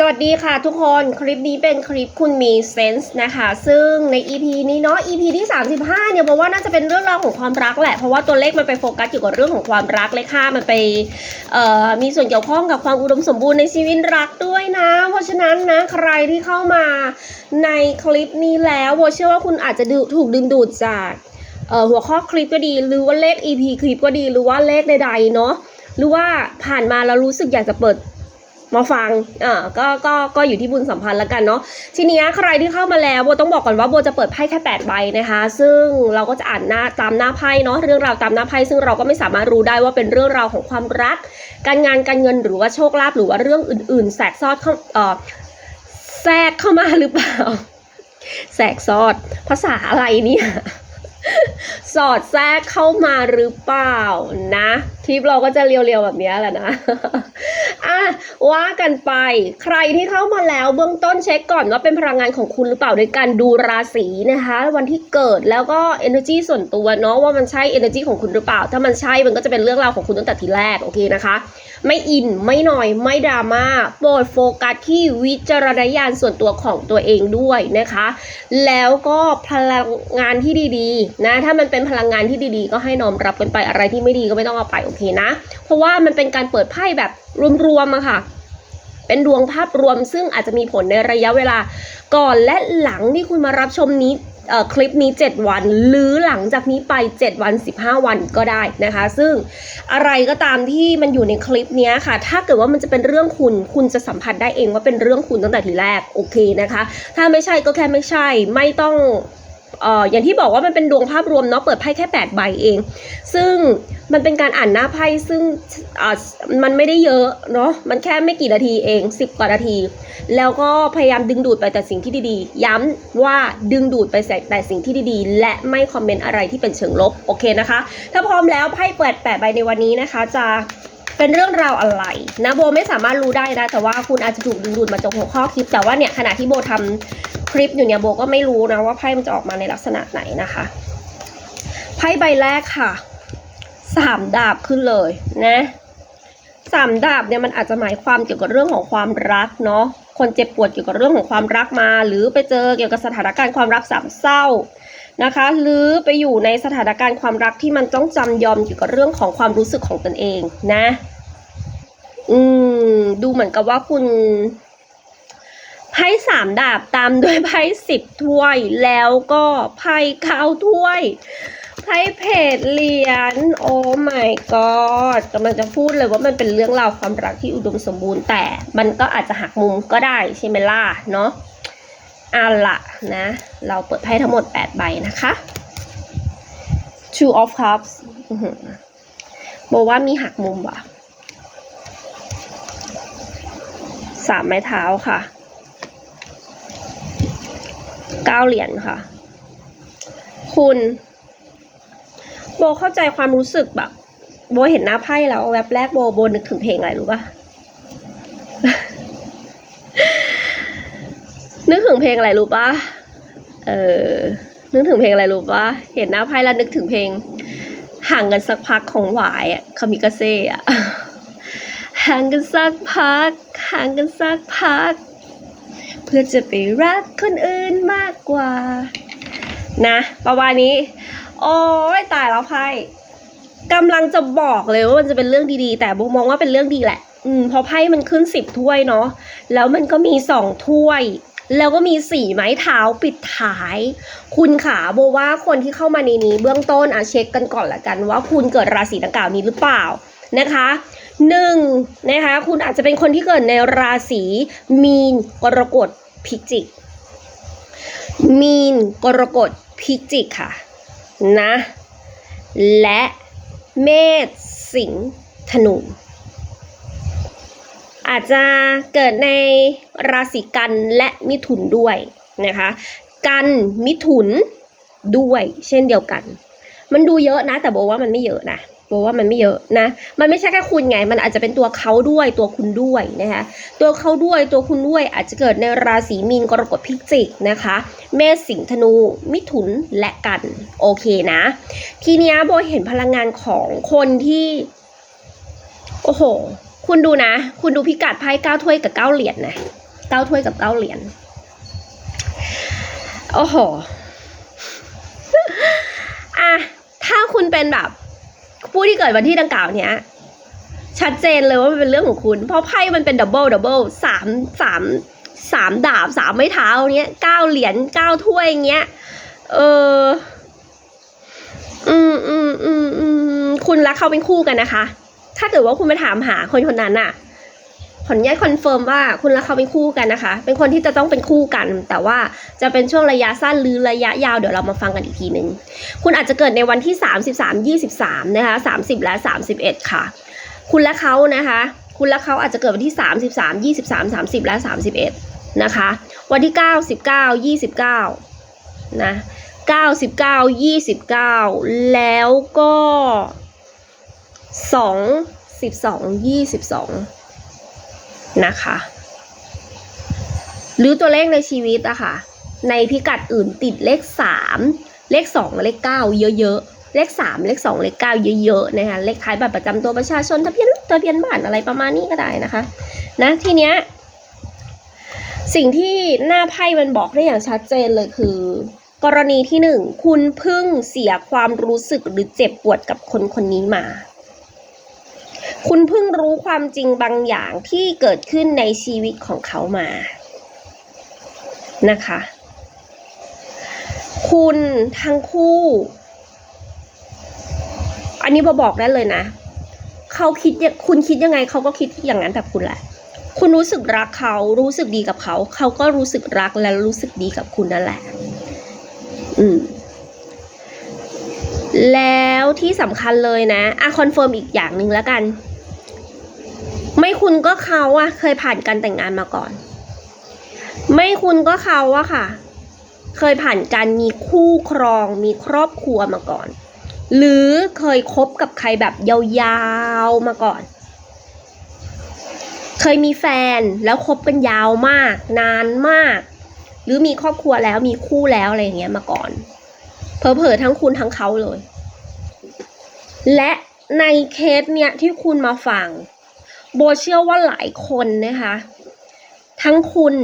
สวัสดีค่ะทุกคนคลิปนี้เป็นคลิปคุณมีเซนส์นะคะ ซึ่งใน EP นี้เนาะ EP ที่ 35 เนี่ยบอกว่าน่าจะเป็นเรื่องราวของความรักแหละ เพราะว่าตัวเลขมันไปโฟกัสเกี่ยวกับเรื่องของความรักเลขค่ามันไปมีส่วนเกี่ยวข้องกับความอุดมสมบูรณ์ในชีวิตรักด้วยนะ เพราะฉะนั้นนะใครที่เข้ามาในคลิปนี้แล้วโบเชื่อว่าคุณอาจจะถูกดึงดูดจากหัวข้อคลิปก็ดี หรือว่าเลข EP คลิปก็ดี หรือว่าเลขใดๆเนาะ หรือว่าผ่านมาแล้วรู้สึกอยากจะเปิด มาฟังอ่าก็ก็ก็อยู่ที่บุญสัมพันธ์แล้วกันเนาะทีนี้ใครที่เข้ามาแล้วโบต้องบอกก่อนว่าโบจะเปิดไพ่แค่8ใบนะคะ ซึ่งเราก็จะอ่านหน้าตามหน้าไพ่เนาะเรื่องราวตามหน้าไพ่ซึ่งเราก็ไม่สามารถรู้ได้ว่าเป็นเรื่องราวของความรัก การงานการเงินหรือว่าโชคลาภหรือว่าเรื่องอื่น ๆแทรกซอดเข้าเอ่อแทรกเข้ามาหรือเปล่าแทรกซอด ภาษาอะไรเนี่ยสอดแทรกเข้ามาหรือเปล่านะ ลิปเราก็จะเรียวๆแบบนี้แหละนะอะว่ากันไป ใครที่เข้ามาแล้วเบื้องต้นเช็คก่อนว่าเป็นพลังงานของคุณหรือเปล่าโดยการดูราศีนะคะ วันที่เกิดแล้วก็ energy ส่วนตัวเนาะว่ามันใช่ energy ของคุณหรือเปล่า ถ้ามันใช่มันก็จะเป็นเรื่องราวของคุณตั้งแต่ทีแรกโอเคนะคะ ไม่อินไม่หน่อยไม่ดราม่าโปรดโฟกัสที่วิจารณญาณส่วนตัวของตัวเองด้วยนะคะ แล้วก็พลังงานที่ดีๆนะถ้ามันเป็นพลังงานที่ดีๆ ก็ให้น้อมรับกันไปอะไรที่ไม่ดีก็ไม่ต้องเอาไปโอเคนะ เพราะว่ามันเป็นการเปิดไพ่แบบรวมๆอะค่ะ เป็นดวงภาพรวมซึ่งอาจจะมีผลในระยะเวลา ก่อนและหลังที่คุณมารับชมนี้คลิปนี้ 7 วันหรือหลังจากนี้ไป 7 วัน 15 วันก็ได้นะคะ ซึ่งอะไรก็ตามที่มันอยู่ในคลิปนี้ค่ะ ถ้าเกิดว่ามันจะเป็นเรื่องคุณ คุณจะสัมผัสได้เองว่าเป็นเรื่องคุณตั้งแต่ทีแรกโอเคนะคะ ถ้าไม่ใช่ก็แค่ไม่ใช่ไม่ต้อง เอ่ออย่างที่บอกว่ามันเป็นดวงภาพรวมเนาะเปิดไพ่แค่8ใบเอง ซึ่งมันเป็นการอ่านหน้าไพ่ซึ่งอ่ามันไม่ได้เยอะเนาะมันแค่ไม่กี่นาทีเอง 10 กว่านาที แล้วก็พยายามดึงดูดไปแต่สิ่งที่ดีๆ ย้ำว่าดึงดูดไปแต่สิ่งที่ดีๆ และไม่คอมเมนต์อะไรที่เป็นเชิงลบโอเคนะคะ ถ้าพร้อมแล้วไพ่เปิดแปดใบในวันนี้นะคะ จะเป็นเรื่องราวอะไรนะโบไม่สามารถรู้ได้นะแต่ว่าคุณอาจจะถูกดึงดูดมาจากหัวข้อคลิปแต่ว่าเนี่ยขณะที่โบทำ คลิปอยู่เนี่ยโบก็ไม่รู้นะว่าไพ่มันจะออกมาในลักษณะไหนนะคะไพ่ใบแรกค่ะสามดาบขึ้นเลยนะสามดาบเนี่ยมันอาจจะหมายความเกี่ยวกับเรื่องของความรักเนาะคนเจ็บปวดเกี่ยวกับเรื่องของความรักมา หรือไปเจอเกี่ยวกับสถานการณ์ความรักสามเศร้านะคะ หรือไปอยู่ในสถานการณ์ความรักที่มันต้องจำยอมเกี่ยวกับเรื่องของความรู้สึกของตนเองนะ อืม ดูเหมือนกับว่าคุณ ไพ่สามดาบตามด้วยไพ่สิบถ้วย แล้วก็ไพ่เก้าถ้วย ไพ่เพจเหรียญโอ้ my god กำลังจะพูดเลยว่ามันเป็นเรื่องราวความรักที่อุดมสมบูรณ์แต่ มันก็อาจจะหักมุมก็ได้ใช่ไหมล่ะเนาะเอาละนะ เราเปิดไพ่ทั้งหมด 8 ใบนะคะ Two of Cups บอกว่ามีหักมุมว่ะสามไม้เท้าค่ะ เก้าเหรียญค่ะ คุณ โบเข้าใจความรู้สึกแบบ โบเห็นหน้าไพ่แล้วแวบแรกโบโบนึกถึงเพลงอะไรรู้ปะนึกถึงเพลงอะไรรู้ปะเออ นึกถึงเพลงอะไรรู้ปะเห็นหน้าไพ่แล้วนึกถึงเพลง ห่างกันสักพักของหวายอะคามิกาเซ่อะห่างกันสักพัก ห่างกันสักพัก เพื่อจะไปรักคนอื่นมากกว่า นะ ประมาณนี้ โอ้ยตายแล้วไพ่กำลังจะบอกเลยว่ามันจะเป็นเรื่องดีๆ แต่โบมองว่าเป็นเรื่องดีแหละ อืมเพราะไพ่มันขึ้นสิบถ้วยเนาะแล้วมันก็มีสองถ้วยแล้วก็มีสี่ไม้เท้าปิดท้าย คุณขาโบว่าคนที่เข้ามาในนี้เบื้องต้นอะเช็คกันก่อนละกันว่าคุณเกิดราศีดังกล่าวนี้หรือเปล่านะคะ หนึ่งนะคะคุณอาจจะเป็นคนที่เกิดในราศีมีนกรกฎพิจิก มีนกรกฎพิจิกค่ะนะและเมษสิงห์ธนูอาจจะเกิดในราศีกันและมิถุนด้วยนะคะกันมิถุนด้วยเช่นเดียวกัน มันดูเยอะนะแต่โบว่ามันไม่เยอะนะ โบว่ามันไม่เยอะนะ มันไม่ใช่แค่คุณไง มันอาจจะเป็นตัวเขาด้วยตัวคุณด้วยนะคะ ตัวเขาด้วยตัวคุณด้วยอาจจะเกิดในราศีมีนกรกฎพิจิกนะคะ เมษสิงห์ธนู มิถุนและกันโอเคนะ ทีนี้โบเห็นพลังงานของคนที่ โอ้โห คุณดูนะ คุณดูพิกัดไพ่เก้าถ้วยกับเก้าเหรียญนะเก้าถ้วยกับเก้าเหรียญโอ้โหอะถ้าคุณเป็นแบบ ผู้ที่เกิดวันที่ดังกล่าวเนี้ยชัดเจนเลยว่ามันเป็นเรื่องของคุณ เพราะไพ่มันเป็นดับเบิลดับเบิลสามสามสามดาบสามไม้เท้าเนี้ยเก้าเหรียญเก้าถ้วยเงี้ย เออ อืมอืมอืมอืมคุณรักเขาเป็นคู่กันนะคะ ถ้าเกิดว่าคุณไปถามหาคนคนนั้นน่ะ ขออนุญาตคอนเฟิร์มว่าคุณและเขาเป็นคู่กันนะคะ เป็นคนที่จะต้องเป็นคู่กัน แต่ว่าจะเป็นช่วงระยะสั้นหรือระยะยาวเดี๋ยวเรามาฟังกันอีกทีหนึ่งคุณอาจจะเกิดในวันที่ 33 23 นะคะ 30 และ 31 ค่ะ คุณและเขานะคะ คุณและเขาอาจจะเกิดวันที่ 33 23 30 และ 31 นะคะ วันที่ 9 19 29 นะ99 29 แล้วก็ 2 12 22 นะคะ หรือตัวเลขในชีวิตอะค่ะ ในพิกัดอื่นติดเลข 3 เลข 2 เลข 9 เยอะๆ เลข 3 เลข 2 เลข 9 เยอะๆนะคะเลขท้ายบัตรประจำตัวประชาชนทะเบียนทะเบียนบ้านอะไรประมาณนี้ก็ได้นะคะนะทีเนี้ยสิ่งที่หน้าไพ่มันบอกได้อย่างชัดเจนเลยคือ กรณีที่หนึ่งคุณเพิ่งเสียความรู้สึกหรือเจ็บปวดกับคนคนนี้มา คุณเพิ่งรู้ความจริงบางอย่างที่เกิดขึ้นในชีวิตของเขามา นะคะ คุณทั้งคู่ อันนี้บอบอกได้เลยนะ เขาคิดย่างคุณคิดยังไงเขาก็คิดอย่างนั้นแบบคุณแหละ คุณรู้สึกรักเขา รู้สึกดีกับเขา เขาก็รู้สึกรักและรู้สึกดีกับคุณนั่นแหละ อืม แล้ว ที่สำคัญเลยนะอะคอนเฟิร์มอีกอย่างหนึ่งแล้วกัน ไม่คุณก็เขาอะเคยผ่านการแต่งงานมาก่อน ไม่คุณก็เขาอะค่ะ เคยผ่านการมีคู่ครองมีครอบครัวมาก่อน หรือเคยคบกับใครแบบยาวๆมาก่อน เคยมีแฟนแล้วคบกันยาวมาก นานมาก หรือมีครอบครัวแล้วมีคู่แล้วอะไรอย่างเงี้ยมาก่อนเผลอๆทั้งคุณทั้งเขาเลย และในเคสเนี่ยที่คุณมาฟัง โบเชื่อว่าหลายคนนะคะ ทั้งคุณ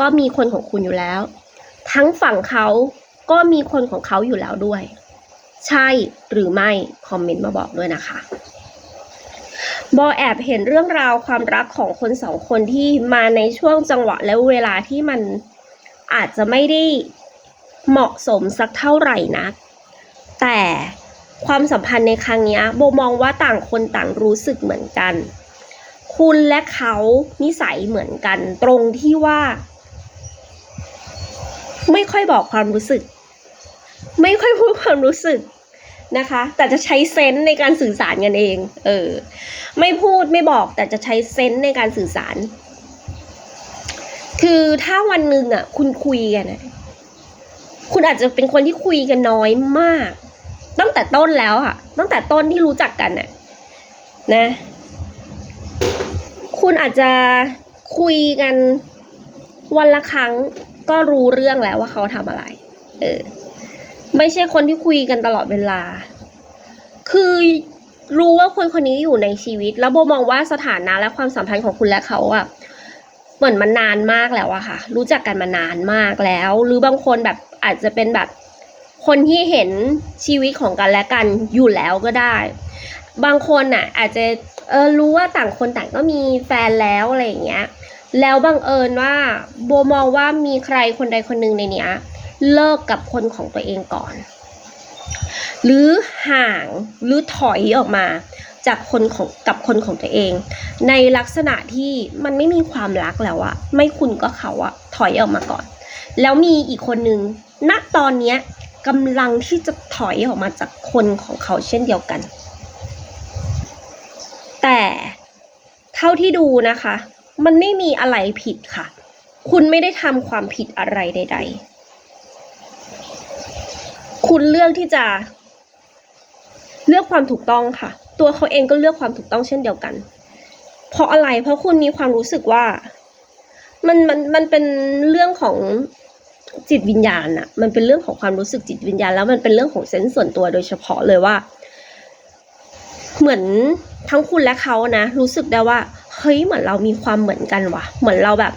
ก็มีคนของคุณอยู่แล้ว ทั้งฝั่งเขาก็มีคนของเขาอยู่แล้วด้วย ใช่หรือไม่ คอมเมนต์มาบอกด้วยนะคะโบแอบเห็นเรื่องราวความรักของคนสองคนที่มาในช่วงจังหวะและเวลาที่มันอาจจะไม่ได้เหมาะสมสักเท่าไหร่นัก แต่ ความสัมพันธ์ในครั้งนี้โบมองว่าต่างคนต่างรู้สึกเหมือนกัน คุณและเขานิสัยเหมือนกัน ตรงที่ว่า ไม่ค่อยบอกความรู้สึก ไม่ค่อยพูดความรู้สึกนะคะ แต่จะใช้เซนส์ในการสื่อสารกันเอง เออ ไม่พูดไม่บอกแต่จะใช้เซนส์ในการสื่อสาร คือถ้าวันหนึ่งอะ คุณคุยกันคุณอาจจะเป็นคนที่คุยกันน้อยมาก ตั้งแต่ต้นแล้วอะ ตั้งแต่ต้นที่รู้จักกันน่ะนะ คุณอาจจะคุยกันวันละครั้งก็รู้เรื่องแล้วว่าเขาทำอะไร เออ ไม่ใช่คนที่คุยกันตลอดเวลา คือรู้ว่าคนคนนี้อยู่ในชีวิต แล้วโบมองว่าสถานะและความสัมพันธ์ของคุณและเขาอะเหมือนมันนานมากแล้วอะค่ะ รู้จักกันมานานมากแล้ว หรือบางคนแบบอาจจะเป็นแบบ คนที่เห็นชีวิตของกันและกันอยู่แล้วก็ได้ บางคนน่ะ อาจจะเออรู้ว่าต่างคนต่างก็มีแฟนแล้วอะไรอย่างเงี้ยแล้วบังเอิญว่าโบมองว่ามีใครคนใดคนหนึ่งในเนี้ยเลิกกับคนของตัวเองก่อน หรือห่างหรือถอยออกมาจากคนของกับคนของตัวเอง ในลักษณะที่มันไม่มีความรักแล้วอะไม่คุณก็เขาอะถอยออกมาก่อน แล้วมีอีกคนนึงณตอนเนี้ย กำลังที่จะถอยออกมาจากคนของเขาเช่นเดียวกัน แต่เท่าที่ดูนะคะ มันไม่มีอะไรผิดค่ะ คุณไม่ได้ทำความผิดอะไรใด ๆ คุณเลือกที่จะ เลือกความถูกต้องค่ะ ตัวเขาเองก็เลือกความถูกต้องเช่นเดียวกัน เพราะอะไรเพราะคุณมีความรู้สึกว่ามันมันมันเป็นเรื่องของ จิตวิญญาณอะมันเป็นเรื่องของความรู้สึกจิตวิญญาณ แล้วมันเป็นเรื่องของเซนส์ส่วนตัวโดยเฉพาะเลยว่า เหมือนทั้งคุณและเขานะ รู้สึกได้ว่าเฮ้ยเหมือนเรามีความเหมือนกันว่ะ เหมือนเราแบบ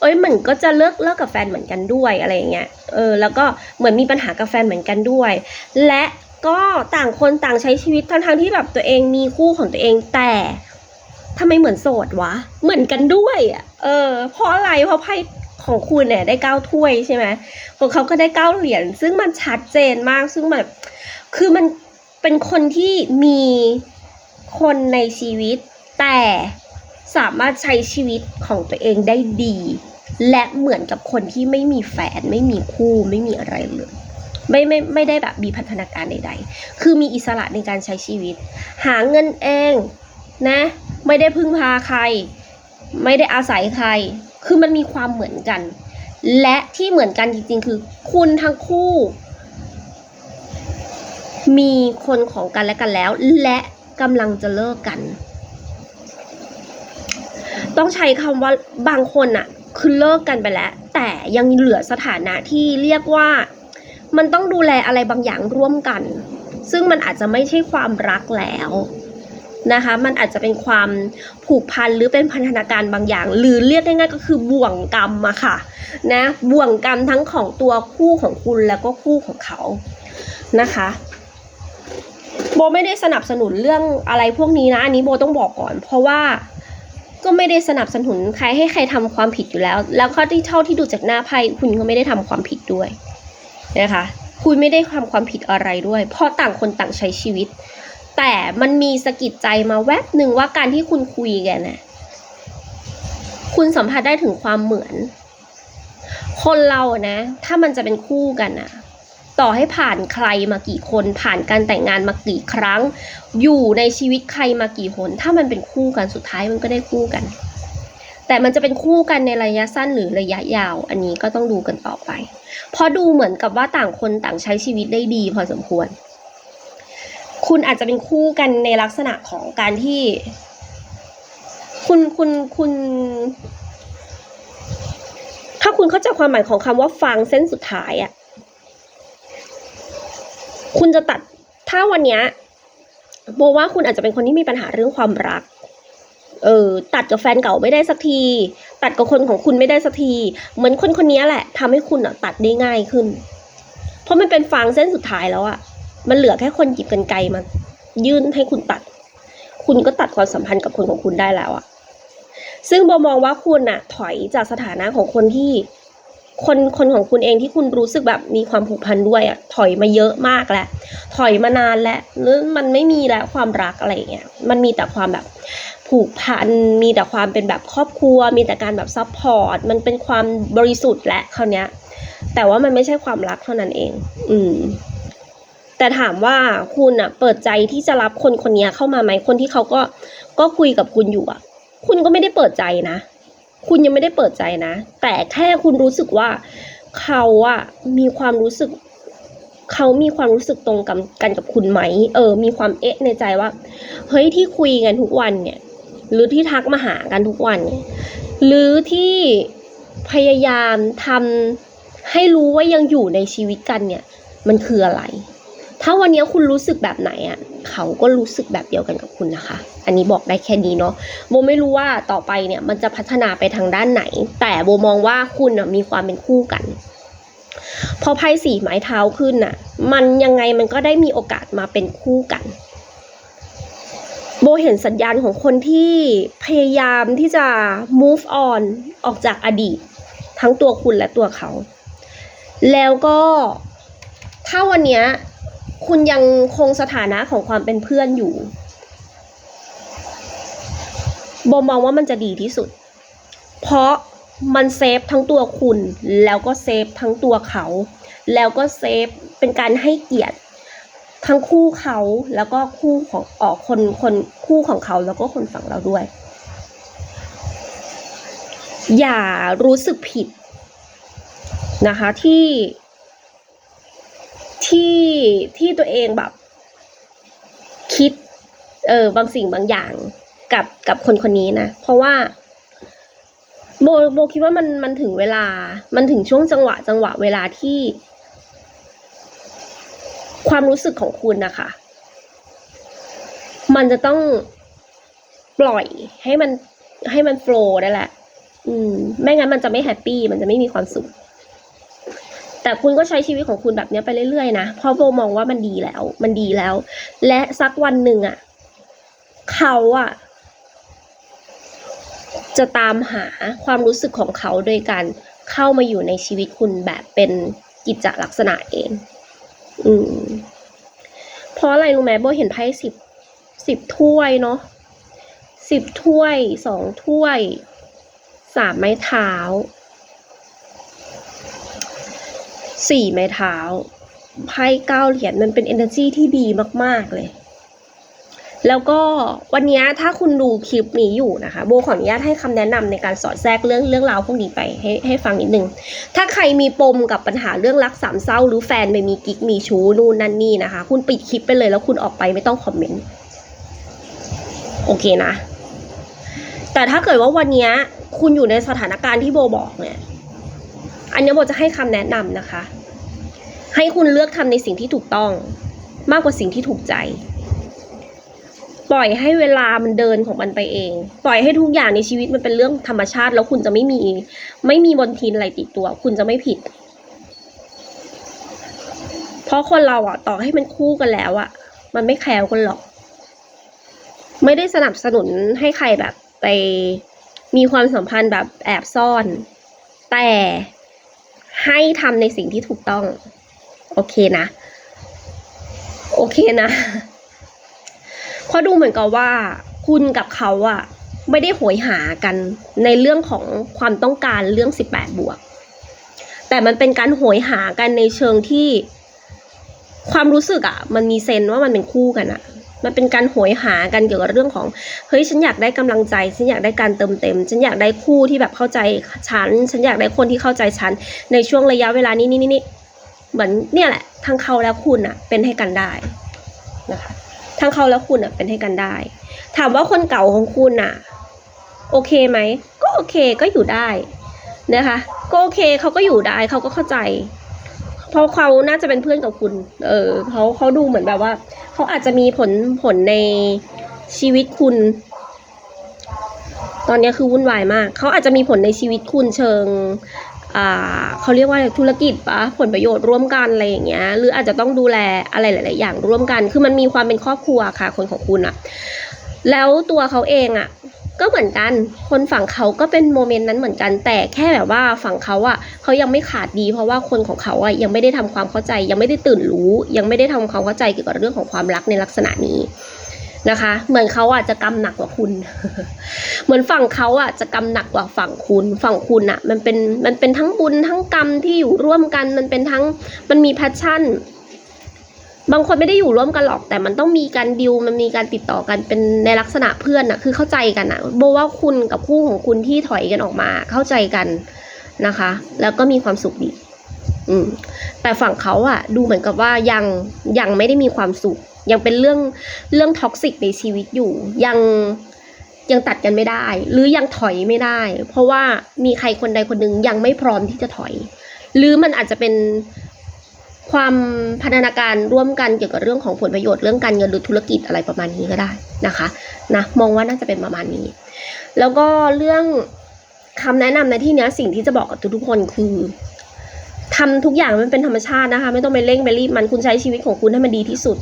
เอ้ยเหมือนก็จะเลิกเลิกกับแฟนเหมือนกันด้วยอะไรอย่างเงี้ยเออแล้วก็เหมือนมีปัญหากับแฟนเหมือนกันด้วย และก็ต่างคนต่างใช้ชีวิตทั้งทงๆที่แบบตัวเองมีคู่ของตัวเองแต่ทำไมเหมือนโสดวะ เหมือนกันด้วยอะเออเพราะอะไรเพราะไพ่ ของคุณเนี่ยได้เก้าถ้วยใช่ไหมของเขาก็ได้เก้าเหรียญซึ่งมันชัดเจนมากซึ่งแบบคือมันเป็นคนที่มีคนในชีวิต แต่สามารถใช้ชีวิตของตัวเองได้ดี และเหมือนกับคนที่ไม่มีแฟน ไม่มีคู่ไม่มีอะไรเลยไม่ไม่ไม่ได้แบบมีพัฒนาการใด ๆ คือมีอิสระในการใช้ชีวิต หาเงินเองนะ ไม่ได้พึ่งพาใคร ไม่ได้อาศัยใคร คือมันมีความเหมือนกัน และที่เหมือนกันจริงๆ คือคุณทั้งคู่ มีคนของกันและกันแล้ว และกำลังจะเลิกกัน ต้องใช้คำว่าบางคนอะคือเลิกกันไปแล้ว แต่ยังเหลือสถานะที่เรียกว่ามันต้องดูแลอะไรบางอย่างร่วมกัน ซึ่งมันอาจจะไม่ใช่ความรักแล้ว นะคะ มันอาจจะเป็นความผูกพันหรือเป็นพันธนาการบางอย่าง หรือเรียกง่ายๆก็คือบ่วงกรรมอะค่ะนะบ่วงกรรมทั้งของตัวคู่ของคุณแล้วก็คู่ของเขานะคะโบไม่ได้สนับสนุนเรื่องอะไรพวกนี้นะอันนี้โบต้องบอกก่อน เพราะว่าก็ไม่ได้สนับสนุนใครให้ใครทำความผิดอยู่แล้ว แล้วข้อที่เท่าที่ดูจากหน้าไพ่คุณก็ไม่ได้ทำความผิดด้วยนะคะคุณไม่ได้ทำความผิดอะไรด้วย เพราะต่างคนต่างใช้ชีวิต แต่มันมีสะกิดใจมาแวบหนึ่งว่าการที่คุณคุยกันน่ะคุณสัมผัสได้ถึงความเหมือน คนเรานะ ถ้ามันจะเป็นคู่กันนะต่อให้ผ่านใครมากี่คน ผ่านการแต่งงานมากี่ครั้ง อยู่ในชีวิตใครมากี่หน ถ้ามันเป็นคู่กันสุดท้ายมันก็ได้คู่กัน แต่มันจะเป็นคู่กันในระยะสั้นหรือระยะยาว อันนี้ก็ต้องดูกันต่อไป เพราะดูเหมือนกับว่าต่างคนต่างใช้ชีวิตได้ดีพอสมควร คุณอาจจะเป็นคู่กันในลักษณะของการที่ คุณคุณคุณ ถ้าคุณเข้าใจความหมายของคำว่าฟังเส้นสุดท้ายอะคุณจะตัดถ้าวันเนี้ยโบว่าคุณอาจจะเป็นคนที่มีปัญหาเรื่องความรัก เออตัดกับแฟนเก่าไม่ได้สักที ตัดกับคนของคุณไม่ได้สักที เหมือนคนคนนี้แหละทำให้คุณอะตัดได้ง่ายขึ้น เพราะมันเป็นฟางเส้นสุดท้ายแล้วอะ มันเหลือแค่คนหยิบกันไกลมายื่นให้คุณตัด คุณก็ตัดความสัมพันธ์กับคนของคุณได้แล้วอะซึ่งโบมองว่าคุณอะถอยจากสถานะของคนที่ คนคนของคุณเองที่คุณรู้สึกแบบมีความผูกพันด้วยอะถอยมาเยอะมากแล้วถอยมานานแล้วมันไม่มีแล้วความรักอะไรเงี้ยมันมีแต่ความแบบผูกพันมีแต่ความเป็นแบบครอบครัว มีแต่การแบบซัพพอร์ตมันเป็นความบริสุทธิ์แหละคราวเนี้ยแต่ว่ามันไม่ใช่ความรักเท่านั้นเอง อืม แต่ถามว่าคุณอะเปิดใจที่จะรับคนคนนี้เข้ามาไหมคนที่เขาก็ก็คุยกับคุณอยู่อะคุณก็ไม่ได้เปิดใจนะ คุณยังไม่ได้เปิดใจนะ แต่แค่คุณรู้สึกว่าเขาอะมีความรู้สึก เขามีความรู้สึกตรงกับกันกับคุณไหม เออ มีความเอ๊ะในใจว่า เฮ้ยที่คุยกันทุกวันเนี่ย หรือที่ทักมาหากันทุกวันเนี่ย หรือที่พยายามทำให้รู้ว่ายังอยู่ในชีวิตกันเนี่ย มันคืออะไร ถ้าวันนี้คุณรู้สึกแบบไหนอะ่ะเขาก็รู้สึกแบบเดียวกันกับคุณนะคะ อันนี้บอกได้แค่นี้เนาะโบไม่รู้ว่าต่อไปเนี่ยมันจะพัฒนาไปทางด้านไหน แต่โบมองว่าคุณมีความเป็นคู่กัน พอไพ่สี่ไม้เท้าขึ้นน่ะ มันยังไงมันก็ได้มีโอกาสมาเป็นคู่กัน โบเห็นสัญญาณของคนที่พยายามที่จะ move on ออกจากอดีต ทั้งตัวคุณและตัวเขา แล้วก็ถ้าวันนี้ คุณยังคงสถานะของความเป็นเพื่อนอยู่โบมองว่ามันจะดีที่สุด เพราะมันเซฟทั้งตัวคุณ แล้วก็เซฟทั้งตัวเขา แล้วก็เซฟเป็นการให้เกียรติทั้งคู่เขาแล้วก็คู่ของออกคนคนคู่ของเขาแล้วก็คนฝั่งเราด้วย อย่ารู้สึกผิดนะคะที่ ที่ที่ตัวเองแบบ คิด เออบางสิ่งบางอย่างกับกับคนคนนี้นะ เพราะว่าโบโบคิดว่ามันมันถึงเวลา มันถึงช่วงจังหวะ จังหวะเวลาที่ ความรู้สึกของคุณนะคะ มันจะต้องปล่อยให้มันให้มันโฟล์ได้แหละ อืม ไม่งั้นมันจะไม่แฮปปี้ มันจะไม่มีความสุข แต่คุณก็ใช้ชีวิตของคุณแบบนี้ไปเรื่อยๆนะเพราะโบมองว่ามันดีแล้ว มันดีแล้ว และสักวันหนึ่งอะ เขาอะ จะตามหาความรู้สึกของเขาโดยการเข้ามาอยู่ในชีวิตคุณแบบเป็นกิจลักษณะเอง อืมเพราะอะไรรู้ไหมโบเห็นไพ่สิบสิบถ้วยเนาะสิบถ้วยสองถ้วยสามไม้เท้า สี่ไม้เท้า ไพ่เก้าเหรียญมันเป็น energy ที่ดีมาก ๆ เลย แล้วก็วันนี้ถ้าคุณดูคลิปนี้อยู่นะคะ โบขออนุญาตให้คำแนะนำในการสอดแทรกเรื่องเรื่องราวพวกนี้ไปให้ให้ฟังนิดนึง ถ้าใครมีปมกับปัญหาเรื่องรักสามเศร้า หรือแฟนไปมีกิ๊กมีชู้นู่นนั่นนี่นะคะ คุณปิดคลิปไปเลยแล้วคุณออกไปไม่ต้องคอมเมนต์โอเคนะ แต่ถ้าเกิดว่าวันนี้คุณอยู่ในสถานการณ์ที่โบบอกเนี่ย อันนี้โบจะให้คำแนะนำนะคะ ให้คุณเลือกทำในสิ่งที่ถูกต้อง มากกว่าสิ่งที่ถูกใจ ปล่อยให้เวลามันเดินของมันไปเอง ปล่อยให้ทุกอย่างในชีวิตมันเป็นเรื่องธรรมชาติ แล้วคุณจะไม่มี ไม่มีบนทินอะไรติดตัว คุณจะไม่ผิด เพราะคนเราอะต่อให้มันคู่กันแล้วอะมันไม่แคล้วกันหรอก ไม่ได้สนับสนุนให้ใครแบบไปมีความสัมพันธ์แบบแอบซ่อน แต่ ให้ทำในสิ่งที่ถูกต้อง โอเคนะ โอเคนะเพราะดูเหมือนกับว่า คุณกับเขาอะไม่ได้โหยหากันในเรื่องของความต้องการเรื่อง 18 บวก แต่มันเป็นการโหยหากันในเชิงที่ความรู้สึกอะมันมีเซนว่ามันเป็นคู่กันอะ มันเป็นการโหยหากันเกี่ยวกับเรื่องของเฮ้ยฉันอยากได้กำลังใจ ฉันอยากได้การเติมเต็ม ฉันอยากได้คู่ที่แบบเข้าใจฉัน ฉันอยากได้คนที่เข้าใจฉัน ในช่วงระยะเวลานี้นี่นี่เหมือนเนี่ยแหละทั้งเขาและคุณอะเป็นให้กันได้นะคะทั้งเขาและคุณอะเป็นให้กันได้ ถามว่าคนเก่าของคุณอะโอเคไหมก็โอเคก็อยู่ได้นะคะก็โอเคเขาก็อยู่ได้เขาก็เข้าใจ เพราะเขาน่าจะเป็นเพื่อนกับคุณ เออเขาเขาดูเหมือนแบบว่า เขาอาจจะมีผลผลในชีวิตคุณ ตอนนี้คือวุ่นวายมาก เขาอาจจะมีผลในชีวิตคุณเชิงอ่าเขาเรียกว่าธุรกิจปะผลประโยชน์ร่วมกันอะไรอย่างเงี้ย หรืออาจจะต้องดูแลอะไรหลาย ๆ อย่างร่วมกัน คือมันมีความเป็นครอบครัวค่ะ คนของคุณอะแล้วตัวเขาเองอะ ก็เหมือนกัน คนฝั่งเขาก็เป็นโมเมนต์นั้นเหมือนกัน แต่แค่แบบว่าฝั่งเขาอะเขายังไม่ขาดดี เพราะว่าคนของเขาอะยังไม่ได้ทำความเข้าใจ ยังไม่ได้ตื่นรู้ ยังไม่ได้ทำความเข้าใจเกี่ยวกับเรื่องของความรักในลักษณะนี้นะคะ เหมือนเขาอะจะกำหนักกว่าคุณ เหมือนฝั่งเขาอะจะกำหนักกว่าฝั่งคุณ ฝั่งคุณอะมันเป็นมันเป็นทั้งบุญทั้งกรรมที่อยู่ร่วมกัน มันเป็นทั้งมันมีแพชชั่น บางคนไม่ได้อยู่ร่วมกันหรอก แต่มันต้องมีการดิวมันมีการติดต่อกันเป็นในลักษณะเพื่อนอะคือเข้าใจกันอะโบว่าคุณกับคู่ของคุณที่ถอยกันออกมา เข้าใจกันนะคะ แล้วก็มีความสุขดี อืม แต่ฝั่งเขาอะดูเหมือนกับว่ายังยังไม่ได้มีความสุข ยังเป็นเรื่องเรื่องท็อกซิกในชีวิตอยู่ ยังยังตัดกันไม่ได้ หรือยังถอยไม่ได้ เพราะว่ามีใครคนใดคนหนึ่งยังไม่พร้อมที่จะถอย หรือมันอาจจะเป็น ความพัฒนาการร่วมกันเกี่ยวกับเรื่องของผลประโยชน์เรื่องการเงินหรือธุรกิจอะไรประมาณนี้ก็ได้นะคะนะมองว่าน่าจะเป็นประมาณนี้ แล้วก็เรื่องคำแนะนำในที่เนี้ยสิ่งที่จะบอกกับทุกๆคนคือทำทุกอย่างมันเป็นธรรมชาตินะคะ ไม่ต้องไปเร่งไปรีบมันคุณใช้ชีวิตของคุณให้มันดีที่สุด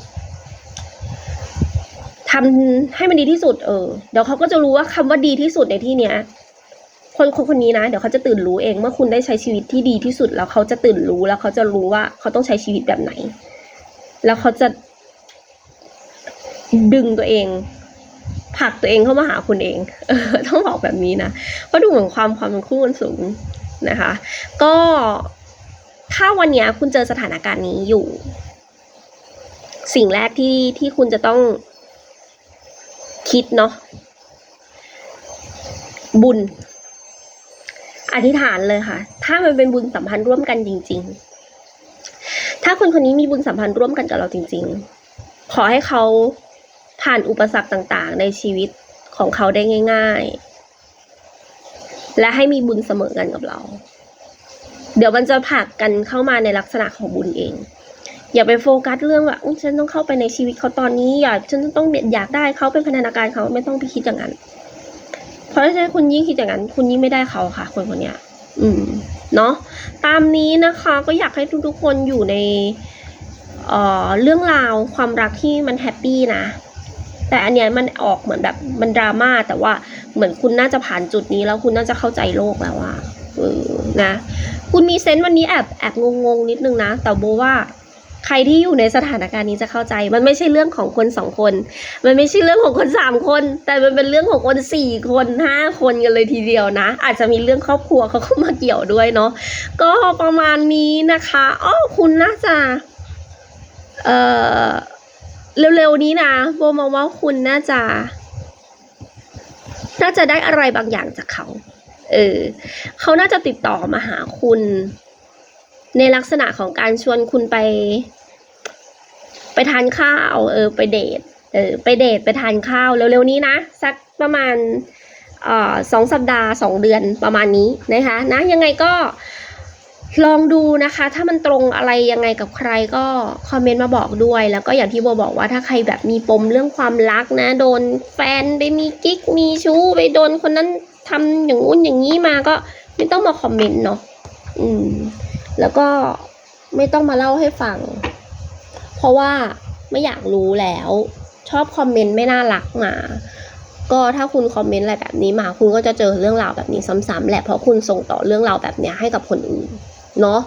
ทำให้มันดีที่สุด เออเดี๋ยวเขาก็จะรู้ว่าคำว่าดีที่สุดในที่เนี้ย คนคนคนนี้นะ เดี๋ยวเขาจะตื่นรู้เองเมื่อคุณได้ใช้ชีวิตที่ดีที่สุด แล้วเขาจะตื่นรู้แล้วเขาจะรู้ว่าเขาต้องใช้ชีวิตแบบไหน แล้วเขาจะดึงตัวเองผลักตัวเองเข้ามาหาคุณเองเออต้องบอกแบบนี้นะเพราะดูเหมือนความความเป็นคู่มันสูงนะคะ ก็ถ้าวันนี้คุณเจอสถานการณ์นี้อยู่ สิ่งแรกที่ที่คุณจะต้องคิดเนาะบุญ อธิษฐานเลยค่ะ ถ้ามันเป็นบุญสัมพันธ์ร่วมกันจริง ๆ ถ้าคนคนนี้มีบุญสัมพันธ์ร่วมกันกับเราจริง ๆ ขอให้เขาผ่านอุปสรรคต่างๆ ในชีวิตของเขาได้ง่าย ๆ และให้มีบุญเสมอกันกับเรา เดี๋ยวมันจะผลักกันเข้ามาในลักษณะของบุญเอง อย่าไปโฟกัสเรื่องว่าอุ๊ยฉันต้องเข้าไปในชีวิตเขาตอนนี้ อยากฉันต้องอยากได้เขาเป็นพนธนาการเขาไม่ต้องไปคิดอย่างนั้น ราะฉะนั้นคุณยิ่งคิดอย่างนั้น คุณยิ่งไม่ได้เขาค่ะ คนคนเนี้ย อืม เนาะตามนี้นะคะก็อยากให้ทุกๆคนอยู่ในเอ่อเรื่องราวความรักที่มันแฮปปี้นะ แต่อันเนี้ยมันออกเหมือนแบบมันดราม่าแต่ว่าเหมือนคุณน่าจะผ่านจุดนี้แล้วคุณน่าจะเข้าใจโลกแล้วว่าเออนะ คุณมีเซนต์วันนี้แอบแอบงงๆนิดนึงนะ แต่โบว่า ใครที่อยู่ในสถานการณ์นี้จะเข้าใจ มันไม่ใช่เรื่องของคนสองคน มันไม่ใช่เรื่องของคนสามคน แต่มันเป็นเรื่องของคนสี่คนห้าคนกันเลยทีเดียวนะ อาจจะมีเรื่องครอบครัวเขาเข้ามาเกี่ยวด้วยเนาะก็ประมาณนี้นะคะอ๋อคุณน่าจะเอ่อเร็วๆนี้นะโบมองว่าคุณน่าจะน่าจะได้อะไรบางอย่างจากเขา เออ เขาน่าจะติดต่อมาหาคุณ ในลักษณะของการชวนคุณไป ไปทานข้าว เออ ไปเดท เออ ไปเดท ไปทานข้าวเร็วๆนี้นะ สักประมาณอ่อสองสัปดาห์สองเดือนประมาณนี้นะคะนะยังไงก็ลองดูนะคะ ถ้ามันตรงอะไรยังไงกับใครก็คอมเมนต์มาบอกด้วย แล้วก็อย่างที่โบบอกว่าถ้าใครแบบมีปมเรื่องความรักนะ โดนแฟนไปมีกิ๊กมีชู้ไปโดนคนนั้นทำอย่างงู้นอย่างนี้มาก็ไม่ต้องมาคอมเมนต์เนาะอืม แล้วก็ไม่ต้องมาเล่าให้ฟัง เพราะว่าไม่อยากรู้แล้ว ชอบคอมเมนต์ไม่น่ารักมา ก็ถ้าคุณคอมเมนต์อะไรแบบนี้มา คุณก็จะเจอเรื่องราวแบบนี้ซ้ำๆแหละเพราะคุณส่งต่อเรื่องราวแบบเนี้ยให้กับคนอื่นเนาะ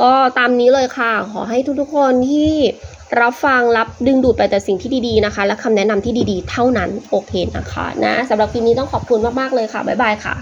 ก็ตามนี้เลยค่ะ ขอให้ทุกๆคนที่รับฟังรับดึงดูดไปแต่สิ่งที่ดีๆนะคะ และคำแนะนำที่ดีๆ เท่านั้นโอเคนะคะนะสำหรับคลิปนี้ต้องขอบคุณมากๆเลยค่ะ บ๊ายบายค่ะ